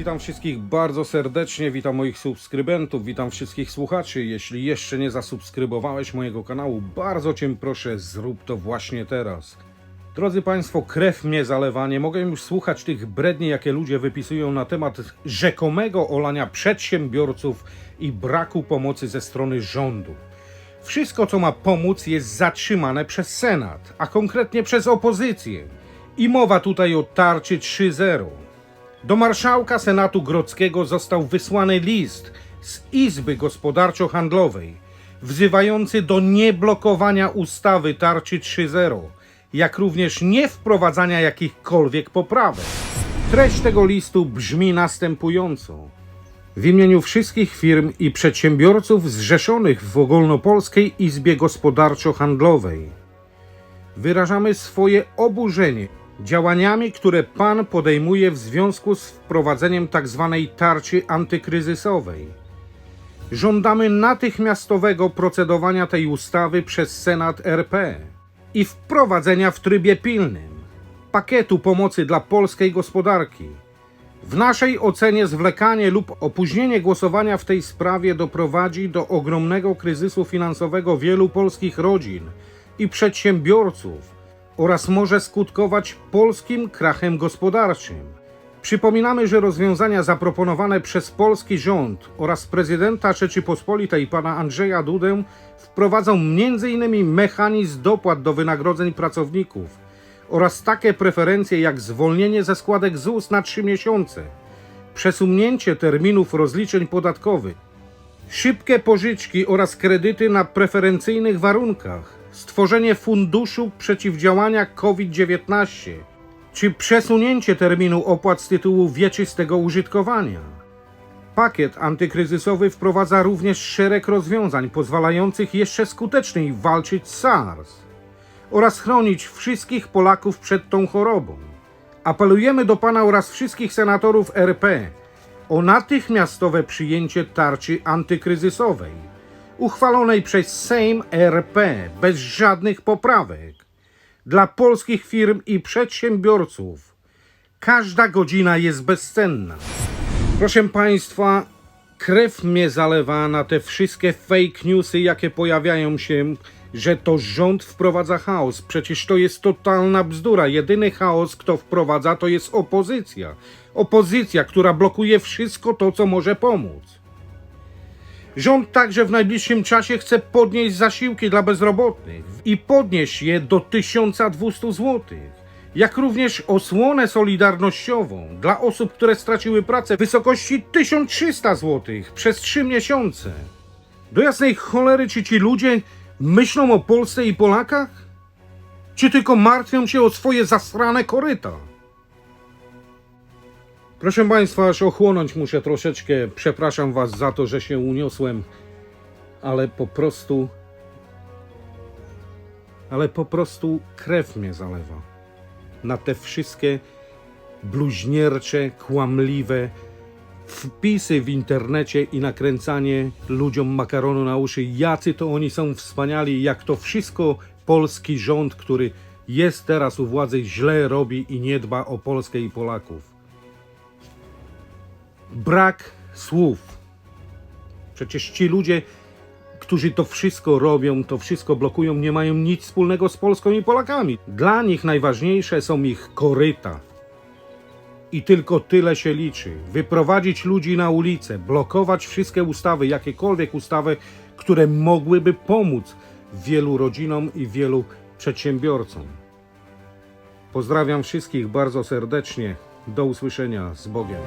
Witam wszystkich bardzo serdecznie, witam moich subskrybentów, witam wszystkich słuchaczy. Jeśli jeszcze nie zasubskrybowałeś mojego kanału, bardzo Cię proszę, zrób to właśnie teraz. Drodzy Państwo, krew mnie zalewa, nie mogę już słuchać tych bredni, jakie ludzie wypisują na temat rzekomego olania przedsiębiorców i braku pomocy ze strony rządu. Wszystko, co ma pomóc, jest zatrzymane przez Senat, a konkretnie przez opozycję. I mowa tutaj o tarczy 3.0. Do marszałka Senatu Grodzkiego został wysłany list z Izby Gospodarczo-Handlowej wzywający do nieblokowania ustawy tarczy 3.0, jak również nie wprowadzania jakichkolwiek poprawek. Treść tego listu brzmi następująco. W imieniu wszystkich firm i przedsiębiorców zrzeszonych w Ogólnopolskiej Izbie Gospodarczo-Handlowej wyrażamy swoje oburzenie działaniami, które Pan podejmuje w związku z wprowadzeniem tzw. tarczy antykryzysowej. Żądamy natychmiastowego procedowania tej ustawy przez Senat RP i wprowadzenia w trybie pilnym pakietu pomocy dla polskiej gospodarki. W naszej ocenie zwlekanie lub opóźnienie głosowania w tej sprawie doprowadzi do ogromnego kryzysu finansowego wielu polskich rodzin i przedsiębiorców oraz może skutkować polskim krachem gospodarczym. Przypominamy, że rozwiązania zaproponowane przez polski rząd oraz prezydenta Rzeczypospolitej pana Andrzeja Dudę wprowadzą m.in. mechanizm dopłat do wynagrodzeń pracowników oraz takie preferencje jak zwolnienie ze składek ZUS na 3 miesiące, przesunięcie terminów rozliczeń podatkowych, szybkie pożyczki oraz kredyty na preferencyjnych warunkach, stworzenie funduszu przeciwdziałania COVID-19 czy przesunięcie terminu opłat z tytułu wieczystego użytkowania. Pakiet antykryzysowy wprowadza również szereg rozwiązań pozwalających jeszcze skuteczniej walczyć z SARS oraz chronić wszystkich Polaków przed tą chorobą. Apelujemy do Pana oraz wszystkich senatorów RP o natychmiastowe przyjęcie tarczy antykryzysowej, uchwalonej przez Sejm RP bez żadnych poprawek. Dla polskich firm i przedsiębiorców każda godzina jest bezcenna. Proszę Państwa, krew mnie zalewa na te wszystkie fake newsy, jakie pojawiają się, że to rząd wprowadza chaos. Przecież to jest totalna bzdura. Jedyny chaos, kto wprowadza, to jest opozycja. Opozycja, która blokuje wszystko to, co może pomóc. Rząd także w najbliższym czasie chce podnieść zasiłki dla bezrobotnych i podnieść je do 1200 zł, jak również osłonę solidarnościową dla osób, które straciły pracę w wysokości 1300 zł przez 3 miesiące. Do jasnej cholery, czy ci ludzie myślą o Polsce i Polakach? Czy tylko martwią się o swoje zasrane koryta? Proszę Państwa, aż ochłonąć muszę troszeczkę. Przepraszam Was za to, że się uniosłem, ale po prostu. Ale po prostu krew mnie zalewa. Na te wszystkie bluźniercze, kłamliwe wpisy w internecie i nakręcanie ludziom makaronu na uszy, jacy to oni są wspaniali, jak to wszystko polski rząd, który jest teraz u władzy, źle robi i nie dba o Polskę i Polaków brak słów. Przecież ci ludzie, którzy to wszystko robią, to wszystko blokują, nie mają nic wspólnego z Polską i Polakami. Dla nich najważniejsze są ich koryta. I tylko tyle się liczy. Wyprowadzić ludzi na ulicę, blokować wszystkie ustawy, jakiekolwiek ustawy, które mogłyby pomóc wielu rodzinom i wielu przedsiębiorcom. Pozdrawiam wszystkich bardzo serdecznie. Do usłyszenia z Bogiem.